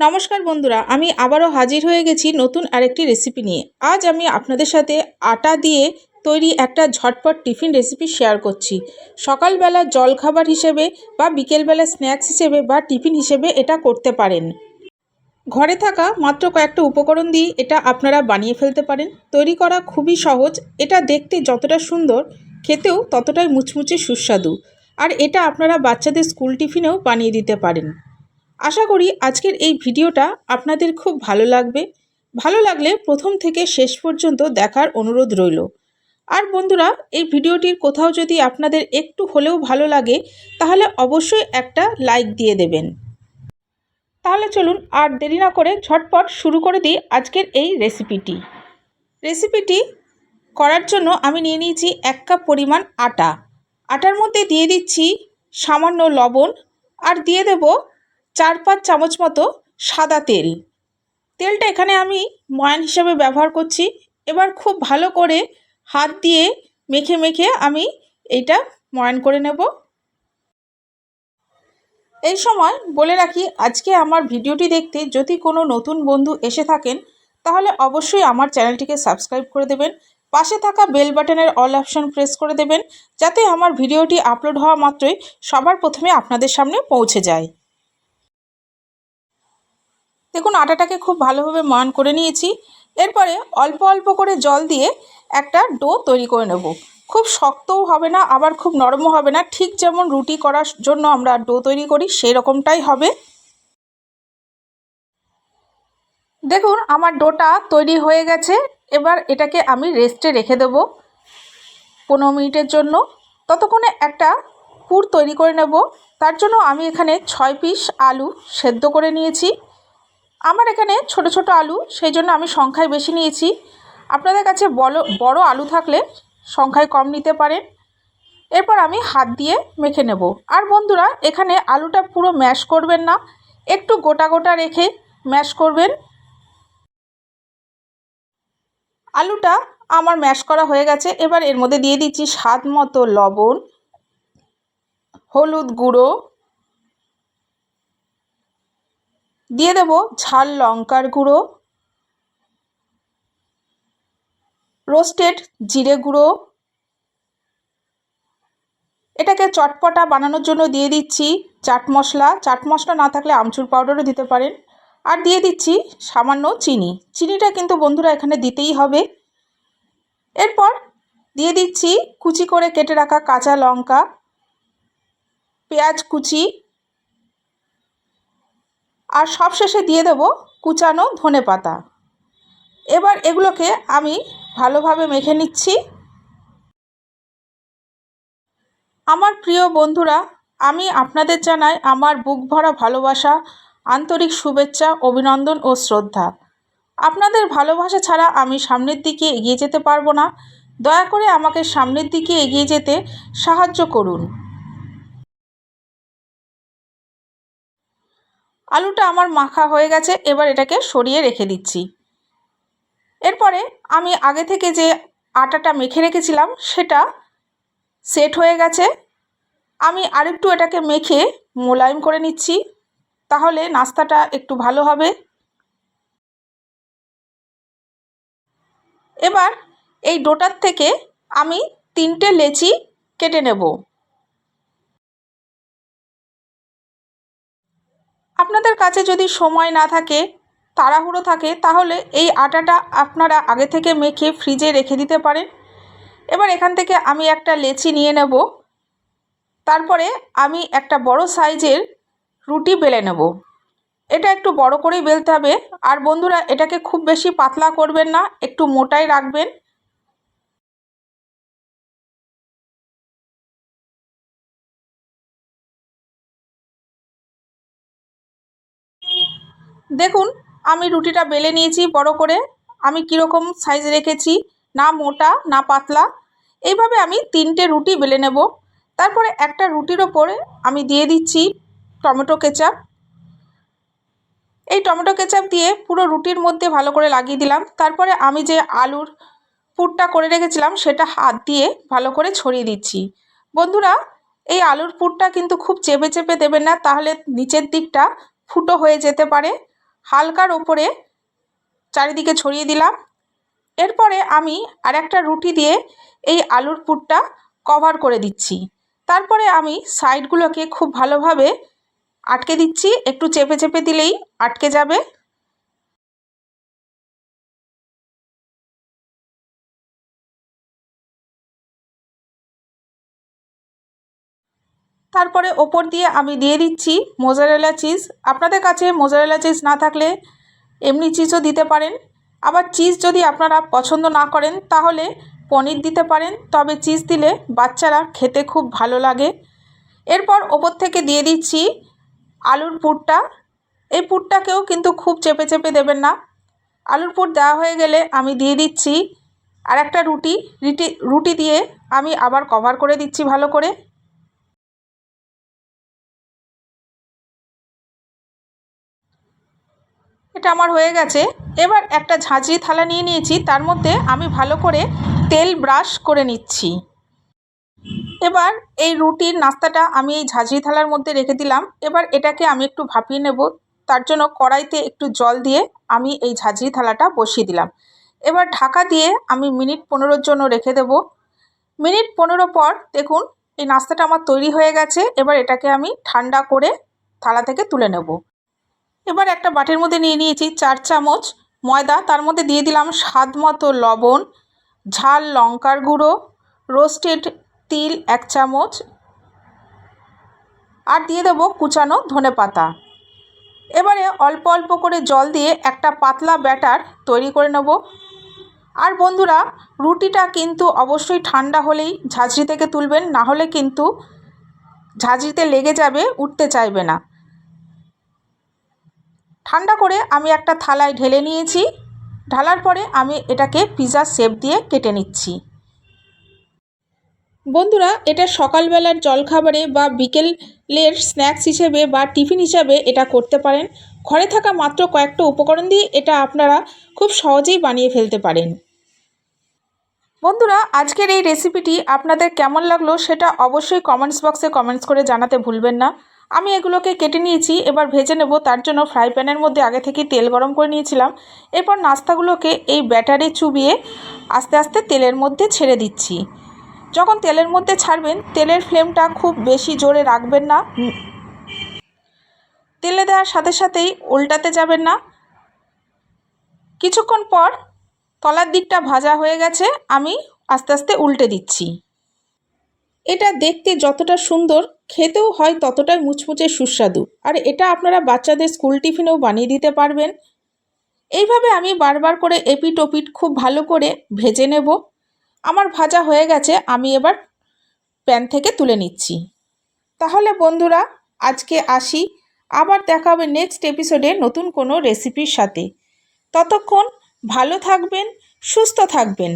নমস্কার বন্ধুরা, আমি আবারও হাজির হয়ে গেছি নতুন আরেকটি রেসিপি নিয়ে। আজ আমি আপনাদের সাথে আটা দিয়ে তৈরি একটা ঝটপট টিফিন রেসিপি শেয়ার করছি। সকালবেলা জলখাবার হিসেবে বা বিকেলবেলা স্ন্যাক্স হিসেবে বা টিফিন হিসেবে এটা করতে পারেন। ঘরে থাকা মাত্র কয়েকটা উপকরণ দিয়ে এটা আপনারা বানিয়ে ফেলতে পারেন। তৈরি করা খুবই সহজ, এটা দেখতে যতটা সুন্দর, খেতেও ততটাই মুচমুচে সুস্বাদু। আর এটা আপনারা বাচ্চাদের স্কুল টিফিনেও বানিয়ে দিতে পারেন। আশা করি আজকের এই ভিডিওটা আপনাদের খুব ভালো লাগবে। ভালো লাগলে প্রথম থেকে শেষ পর্যন্ত দেখার অনুরোধ রইল। আর বন্ধুরা, এই ভিডিওটির কোথাও যদি আপনাদের একটু হলেও ভালো লাগে, তাহলে অবশ্যই একটা লাইক দিয়ে দেবেন। তাহলে চলুন আর দেরি না করে ঝটপট শুরু করে দিই আজকের এই রেসিপিটি। রেসিপিটি করার জন্য আমি নিয়ে নিয়েছি এক কাপ পরিমাণ আটা। আটার মধ্যে দিয়ে দিচ্ছি সামান্য লবণ আর দিয়ে দেব চার পাঁচ চামচ মতো সাদা তেল। তেলটা এখানে আমি ময়ান হিসাবে ব্যবহার করছি। এবার খুব ভালো করে হাত দিয়ে মেখে মেখে আমি এইটা ময়ান করে নেব। এই সময় বলে রাখি, আজকে আমার ভিডিওটি দেখতে যদি কোনো নতুন বন্ধু এসে থাকেন, তাহলে অবশ্যই আমার চ্যানেলটিকে সাবস্ক্রাইব করে দেবেন, পাশে থাকা বেল বাটনের অল অপশন প্রেস করে দেবেন, যাতে আমার ভিডিওটি আপলোড হওয়া মাত্রই সবার প্রথমে আপনাদের সামনে পৌঁছে যায়। দেখুন, আটাটাকে খুব ভালোভাবে মান করে নিয়েছি। এরপরে অল্প অল্প করে জল দিয়ে একটা ডো তৈরি করে নেব। খুব শক্তও হবে না, আবার খুব নরমও হবে না। ঠিক যেমন রুটি করার জন্য আমরা ডো তৈরি করি সেই রকমটাই হবে। দেখুন, আমার ডোটা তৈরি হয়ে গেছে। এবার এটাকে আমি রেস্টে রেখে দেব পনেরো মিনিটের জন্য। ততক্ষণে একটা পুর তৈরি করে নেব। তার জন্য আমি এখানে ছয় পিস আলু সেদ্ধ করে নিয়েছি। আমার এখানে ছোট ছোট আলু, সেই জন্য আমি সংখ্যায় বেশি নিয়েছি। আপনাদের কাছে বড় বড় আলু থাকলে সংখ্যায় কম নিতে পারেন। এরপর আমি হাত দিয়ে মেখে নেব। আর বন্ধুরা, এখানে আলুটা পুরো ম্যাশ করবেন না, একটু গোটা গোটা রেখে ম্যাশ করবেন। আলুটা আমার ম্যাশ করা হয়ে গেছে, এবার এর মধ্যে দিয়ে দিচ্ছি স্বাদ মতো লবণ, হলুদ গুঁড়ো দিয়ে দেব ঝাল লঙ্কার গুঁড়ো রোস্টেড জিরে গুঁড়ো। এটাকে চটপটা বানানোর জন্য দিয়ে দিচ্ছি চাট মশলা। চাট মশলা না থাকলে আমচুর পাউডারও দিতে পারেন। আর দিয়ে দিচ্ছি সামান্য চিনি। চিনিটা কিন্তু বন্ধুরা এখানে দিতেই হবে। এরপর দিয়ে দিচ্ছি কুচি করে কেটে রাখা কাঁচা লঙ্কা, পেঁয়াজ কুচি আর সবশেষে দিয়ে দেব কুচানো ধনে পাতা। এবার এগুলোকে আমি ভালোভাবে মেখে নিচ্ছি। আমার প্রিয় বন্ধুরা, আমি আপনাদের জানাই আমার বুক ভরা ভালোবাসা, আন্তরিক শুভেচ্ছা, অভিনন্দন ও শ্রদ্ধা। আপনাদের ভালোবাসা ছাড়া আমি সামনের দিকে এগিয়ে যেতে পারব না। দয়া করে আমাকে সামনের দিকে এগিয়ে যেতে সাহায্য করুন। আলুটা আমার মাখা হয়ে গেছে, এবার এটাকে সরিয়ে রেখে দিচ্ছি। এরপরে আমি আগে থেকে যে আটাটা মেখে রেখেছিলাম, সেটা সেট হয়ে গেছে। আমি আরেকটু এটাকে মেখে মোলায়েম করে নিচ্ছি, তাহলে নাস্তাটা একটু ভালো হবে। এবার এই ডোটার থেকে আমি তিনটে লেচি কেটে নেব। আপনাদের কাছে যদি সময় না থাকে, তাড়াহুড়ো থাকে, তাহলে এই আটাটা আপনারা আগে থেকে মেখে ফ্রিজে রেখে দিতে পারেন। এবার এখান থেকে আমি একটা লেচি নিয়ে নেব। তারপরে আমি একটা বড় সাইজের রুটি বেলে নেব। এটা একটু বড় করেই বেলতে হবে। আর বন্ধুরা, এটাকে খুব বেশি পাতলা করবেন না, একটু মোটাই রাখবেন। দেখুন, আমি রুটিটা বেলে নিয়েছি বড় করে। আমি কীরকম সাইজ রেখেছি, না মোটা, না পাতলা। এইভাবে আমি তিনটে রুটি বেলে নেব। তারপরে একটা রুটির ওপরে আমি দিয়ে দিচ্ছি টমেটো কেচাপ। এই টমেটো কেচাপ দিয়ে পুরো রুটির মধ্যে ভালো করে লাগিয়ে দিলাম। তারপরে আমি যে আলুর পুরটা করে রেখেছিলাম, সেটা হাত দিয়ে ভালো করে ছড়িয়ে দিচ্ছি। বন্ধুরা, এই আলুর পুরটা কিন্তু খুব চেপে চেপে দেবেন না, তাহলে নিচের দিকটা ফুটো হয়ে যেতে পারে। হালকার ওপরে চারিদিকে ছড়িয়ে দিলাম। এরপরে আমি আর একটা রুটি দিয়ে এই আলুর পুরটা কভার করে দিচ্ছি। তারপরে আমি সাইডগুলোকে খুব ভালোভাবে আটকে দিচ্ছি। একটু চেপে চেপে দিলেই আটকে যাবে। তারপরে ওপর দিয়ে আমি দিয়ে দিচ্ছি মোজারেলা চিজ আপনাদের কাছে মোজারেলা চিজ না থাকলে এমনি চিজও দিতে পারেন। আবার চিজ যদি আপনারা পছন্দ না করেন, তাহলে পনির দিতে পারেন। তবে চিজ দিলে বাচ্চারা খেতে খুব ভালো লাগে। এরপর ওপর থেকে দিয়ে দিচ্ছি আলুর পুরটা। এই পুরটাকেও কিন্তু খুব চেপে চেপে দেবেন না। আলুর পুর দেওয়া হয়ে গেলে আমি দিয়ে দিচ্ছি আর একটা রুটি। রুটি রুটি দিয়ে আমি আবার কভার করে দিচ্ছি ভালো করে। এটা আমার হয়ে গেছে। এবার একটা ঝাঁঝরি থালা নিয়ে নিয়েছি, তার মধ্যে আমি ভালো করে তেল ব্রাশ করে নিচ্ছি। এবার এই রুটির নাস্তাটা আমি এই ঝাঁঝরি থালার মধ্যে রেখে দিলাম। এবার এটাকে আমি একটু ভাপিয়ে নেব, তার জন্য কড়াইতে একটু জল দিয়ে আমি এই ঝাঁঝরি থালাটা বসিয়ে দিলাম। এবার ঢাকা দিয়ে আমি মিনিট পনেরোর জন্য রেখে দেব। মিনিট পনেরো পর দেখুন, এই নাস্তাটা আমার তৈরি হয়ে গেছে। এবার এটাকে আমি ঠান্ডা করে থালা থেকে তুলে নেব। এবার একটা বাটির মধ্যে নিয়ে নিয়েছি চার চামচ ময়দা। তার মধ্যে দিয়ে দিলাম স্বাদ মতো লবণ, ঝাল লঙ্কার গুঁড়ো, রোস্টেড তিল এক চামচ, আর দিয়ে দেবো কুচানো ধনে পাতা। এবারে অল্প অল্প করে জল দিয়ে একটা পাতলা ব্যাটার তৈরি করে নেব। আর বন্ধুরা, রুটিটা কিন্তু অবশ্যই ঠান্ডা হলেই ঝাঁঝরি থেকে তুলবেন, না হলে কিন্তু ঝাঁঝরিতে লেগে যাবে, উঠতে চাইবে না। ঠান্ডা করে আমি একটা থালায় ঢেলে নিয়েছি। ঢালার পরে আমি এটাকে পিৎজা শেপ দিয়ে কেটে নিচ্ছি। বন্ধুরা, এটা সকালবেলার জলখাবারে বা বিকেলের স্ন্যাক্স হিসেবে বা টিফিন হিসাবে এটা করতে পারেন। ঘরে থাকা মাত্র কয়েকটা উপকরণ দিয়ে এটা আপনারা খুব সহজেই বানিয়ে ফেলতে পারেন। বন্ধুরা, আজকের এই রেসিপিটি আপনাদের কেমন লাগল সেটা অবশ্যই কমেন্টস বক্সে কমেন্টস করে জানাতে ভুলবেন না। আমি এগুলোকে কেটে নিয়েছি, এবার ভেজে নেব। তার জন্য ফ্রাই প্যানের মধ্যে আগে থেকে তেল গরম করে নিয়েছিলাম। এরপর নাস্তাগুলোকে এই ব্যাটারে চুবিয়ে আস্তে আস্তে তেলের মধ্যে ছেড়ে দিচ্ছি। যখন তেলের মধ্যে ছাড়বেন, তেলের ফ্লেমটা খুব বেশি জোরে রাখবেন না। তেলে দেওয়ার সাথে সাথেই উল্টাতে যাবেন না। কিছুক্ষণ পর তলার দিকটা ভাজা হয়ে গেছে, আমি আস্তে আস্তে উল্টে দিচ্ছি। এটা দেখতে যতটা সুন্দর, খেতেও হয় ততটাই মুচমুচে সুস্বাদু। আর এটা আপনারা বাচ্চাদের স্কুল টিফিনেও বানিয়ে দিতে পারবেন। এইভাবে আমি বারবার করে এপিট ওপিট খুব ভালো করে ভেজে নেব। আমার ভাজা হয়ে গেছে, আমি এবার প্যান থেকে তুলে নিচ্ছি। তাহলে বন্ধুরা, আজকে আসি। আবার দেখা হবে নেক্সট এপিসোডে নতুন কোনো রেসিপির সাথে। ততক্ষণ ভালো থাকবেন, সুস্থ থাকবেন।